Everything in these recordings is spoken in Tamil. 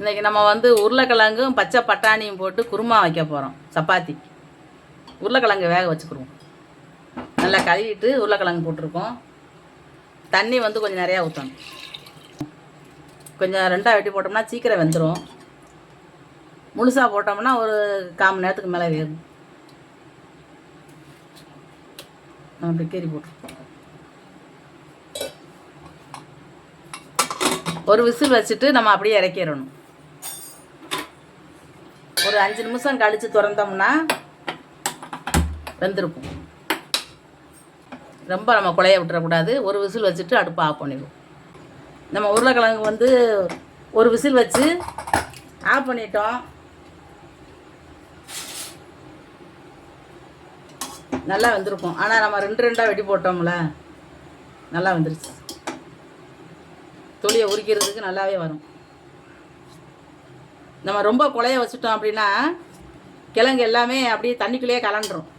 இன்றைக்கி நம்ம வந்து உருளைக்கிழங்கும் பச்சை பட்டாணியும் போட்டு குருமா வைக்க போகிறோம் சப்பாத்தி. உருளைக்கிழங்கு வேக வச்சுக்கிருவோம். நல்லா கழுவிட்டு உருளைக்கிழங்கு போட்டிருக்கோம். தண்ணி வந்து கொஞ்சம் நிறையா ஊற்றணும் கொஞ்சம் ரெண்டாக வெட்டி போட்டோம்னா சீக்கிரம் வெந்துடும் முழுசாக போட்டோம்னா ஒரு கால் மணி நேரத்துக்கு மேலே வேகும். நம்ம அப்படி கீறி போட்டுருக்கோம். ஒரு விசில் வச்சுட்டு நம்ம அப்படியே இறக்கிடணும். ஒரு அஞ்சு நிமிஷம் கழித்து திறந்தோம்னா வெந்திருக்கும். ரொம்ப நம்ம குழைய விட்டுறக்கூடாது. ஒரு விசில் வச்சுட்டு அடுப்பு ஆஃப் பண்ணிடுவோம். நம்ம உருளைக்கிழங்கு வந்து ஒரு விசில் வச்சு ஆஃப் பண்ணிட்டோம். நல்லா வெந்திருக்கும். ஆனால் நம்ம ரெண்டு ரெண்டாக வெட்டி போட்டோம்ல நல்லா வந்துருச்சு. துளியை உரிக்கிறதுக்கு நல்லாவே வரும். நம்ம ரொம்ப குழைய வச்சுட்டோம் அப்படின்னா கிழங்கு எல்லாமே அப்படியே தண்ணிக்குள்ளேயே கலண்டுரும்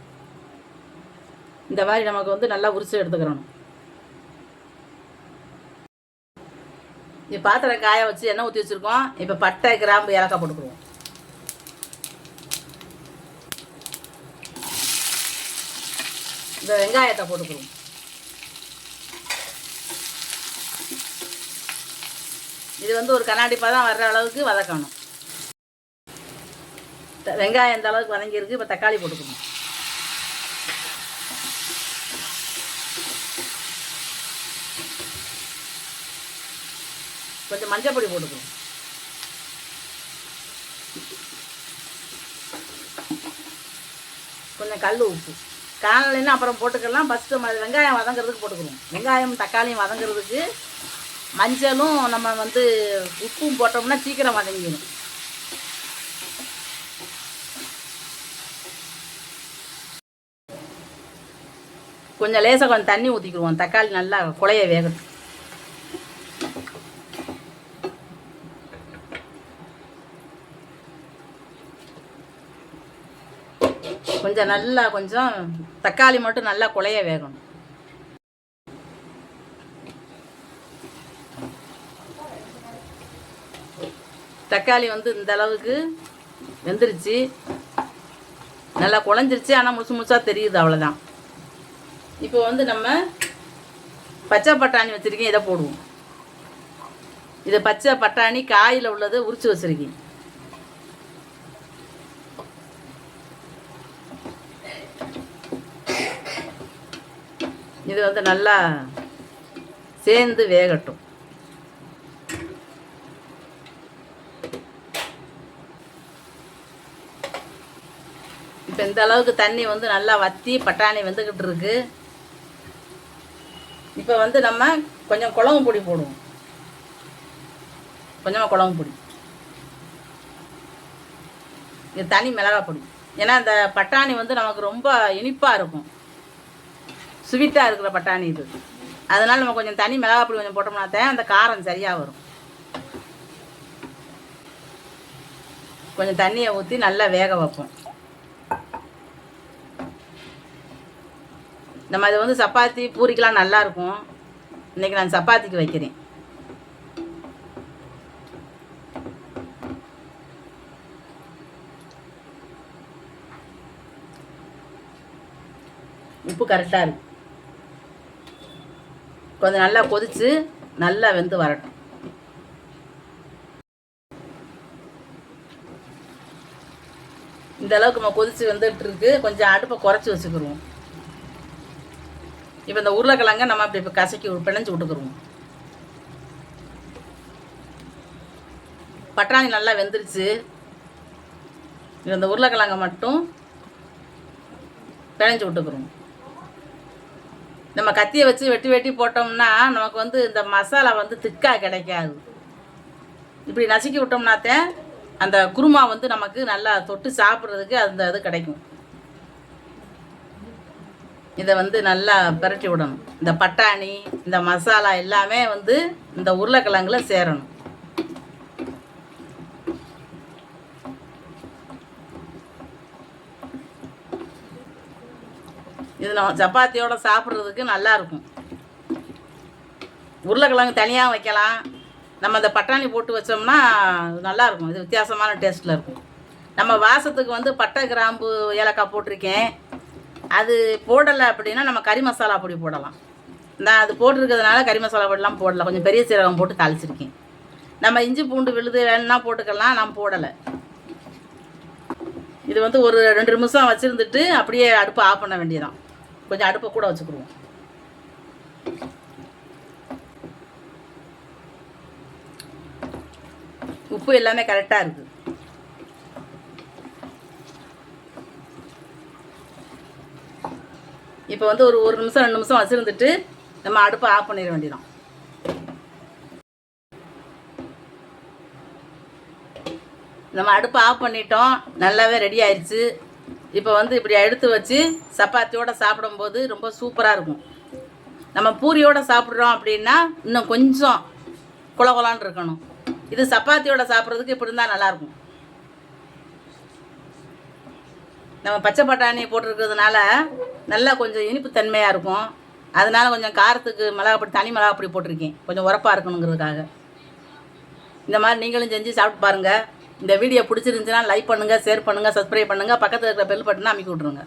இந்த மாதிரி நமக்கு வந்து நல்லா உரிச்சு எடுத்துக்கிறணும். இப்போ பாத்திரம் காய வச்சு எண்ணெய் ஊற்றி வச்சுருக்கோம். இப்போ பட்டை கிராம்பு ஏலக்காய் போட்டுக்குவோம் இந்த வெங்காயத்தை போட்டுக்குவோம் இது வந்து ஒரு கண்ணாடி பதம் வர்ற அளவுக்கு வதக்கணும். வெங்காயம் இந்த அளவுக்கு வதங்கியிருக்கு இப்போ தக்காளி போட்டுக்கணும். கொஞ்சம் மஞ்சள் பொடி போட்டுக்கணும். கொஞ்சம் கல் உப்பு. காணலைன்னா அப்புறம் போட்டுக்கலாம். ஃபஸ்ட்டு வெங்காயம் வதங்குறதுக்கு போட்டுக்கணும். வெங்காயம் தக்காளியும் வதங்குறதுக்கு மஞ்சளும் நம்ம வந்து உப்பும் போட்டோம்னா சீக்கிரம் வதங்கிடும் கொஞ்சம் லேசாக கொஞ்சம் தண்ணி ஊற்றிக்கிடுவோம் தக்காளி நல்லா குழைய வேகணும் கொஞ்சம் நல்லா கொஞ்சம் தக்காளி மட்டும் நல்லா குழைய வேகணும். தக்காளி வந்து இந்த அளவுக்கு வெந்துருச்சு. நல்லா குழஞ்சிருச்சு ஆனால் முழுசு முழுசாக தெரியுது அவ்வளோதான் இப்போ வந்து நம்ம பச்சை பட்டாணி வச்சுருக்கேன் இதை போடுவோம். இது பச்சை பட்டாணி காயில் உள்ளதை உரிச்சு வச்சுருக்கேன். இது வந்து நல்லா சேர்ந்து வேகட்டும். இப்போ இந்த அளவுக்கு தண்ணி வந்து நல்லா வற்றி பட்டாணி வந்துக்கிட்டு இருக்குது இப்போ வந்து நம்ம கொஞ்சம் குழம்பு பொடி போடுவோம். கொஞ்சமாக குழம்பு பொடி. இது தனி மிளகாய் பொடி. ஏன்னா இந்த பட்டாணி வந்து நமக்கு ரொம்ப இனிப்பாக இருக்கும். ஸ்வீட்டாக இருக்கிற பட்டாணி இது. அதனால் நம்ம கொஞ்சம் தனி மிளகாய் பொடி கொஞ்சம் போட்டோம்னா தான் அந்த காரம் சரியாக வரும். கொஞ்சம் தண்ணியை ஊற்றி நல்லா வேக வைப்போம். நம்ம மாதிரி வந்து சப்பாத்தி பூரிக்கெலாம் நல்லாயிருக்கும் இன்றைக்கி நான் சப்பாத்திக்கு வைக்கிறேன். உப்பு கரெக்டாக இருக்கு. கொஞ்சம் நல்லா கொதித்து நல்லா வெந்து வரட்டும். இந்த அளவுக்கு நம்ம கொதித்து வந்துட்டு இருக்கு. கொஞ்சம் அடுப்பை குறைச்சி வச்சுக்கிடுவோம். இப்போ இந்த உருளைக்கிழங்க நம்ம அப்படி இப்போ கசக்கி பிணைஞ்சு விட்டுக்குருவோம். பட்டாணி நல்லா வெந்துருச்சு. இந்த உருளைக்கிழங்க மட்டும் பிணைஞ்சு விட்டுக்குருவோம். நம்ம கத்தியை வச்சு வெட்டி வெட்டி போட்டோம்னா நமக்கு வந்து இந்த மசாலா வந்து திக்காக கிடைக்காது. இப்படி நசுக்கி விட்டோம்னாத்தே அந்த குருமா வந்து நமக்கு நல்லா தொட்டு சாப்பிட்றதுக்கு அந்த இது கிடைக்கும். இதை வந்து நல்லா பிரட்டி விடணும். இந்த பட்டாணி இந்த மசாலா எல்லாமே வந்து இந்த உருளைக்கிழங்குல சேரணும். இது நம்ம சப்பாத்தியோட சாப்பிட்றதுக்கு நல்லா இருக்கும். உருளைக்கிழங்கு தனியாக வைக்கலாம். நம்ம அந்த பட்டாணி போட்டு வச்சோம்னா நல்லாயிருக்கும் இது வித்தியாசமான டேஸ்ட்டில் இருக்கும். நம்ம வாசத்துக்கு வந்து பட்டை கிராம்பு ஏலக்காய் போட்டிருக்கேன். அது போடலை அப்படின்னா நம்ம கறி மசாலா பொடி போடலாம். நான் அது போட்டிருக்கிறதுனால கறி மசாலா பொடிலாம் போடல. கொஞ்சம் பெரிய சீரகம் போட்டு தாளிச்சிருக்கேன். நம்ம இஞ்சி பூண்டு விழுது வேணும்னா போட்டுக்கலாம். நான் போடலை. இது வந்து ஒரு ரெண்டு நிமிஷம் வச்சுருந்துட்டு அப்படியே அடுப்பை ஆஃப் பண்ண வேண்டியதான் கொஞ்சம் அடுப்பை கூட வச்சுக்கிடுவோம். உப்பு எல்லாமே கரெக்டாக இருக்குது இப்போ வந்து ஒரு ஒரு நிமிஷம் ரெண்டு நிமிஷம் வச்சுருந்துட்டு நம்ம அடுப்பை ஆஃப் பண்ணிட வேண்டியதான் நம்ம அடுப்பை ஆஃப் பண்ணிட்டோம். நல்லாவே ரெடி ஆயிடுச்சு இப்போ வந்து இப்படி எடுத்து வச்சு சப்பாத்தியோட சாப்பிடும்போது ரொம்ப சூப்பராக இருக்கும். நம்ம பூரியோட சாப்பிட்றோம் அப்படின்னா இன்னும் கொஞ்சம் குல இருக்கணும். இது சப்பாத்தியோட சாப்பிட்றதுக்கு இப்படி இருந்தால் நல்லாயிருக்கும் நம்ம பச்சை பட்டாணி போட்டிருக்கிறதுனால நல்லா கொஞ்சம் இனிப்பு தன்மையாக இருக்கும். அதனால கொஞ்சம் காரத்துக்கு மிளகாப்பொடி தனி மிளகாப்பொடி போட்டிருக்கேன். கொஞ்சம் உரப்பாக இருக்கணுங்கிறதுக்காக. இந்த மாதிரி நீங்களும் செஞ்சு சாப்பிட்டு பாருங்கள் இந்த வீடியோ பிடிச்சிருந்துச்சுன்னா லைக் பண்ணுங்கள் ஷேர் பண்ணுங்கள் சப்ஸ்கிரைப் பண்ணுங்கள் பக்கத்தில் இருக்கிற பெல் பட்டனை அமைக்கி விட்ருங்க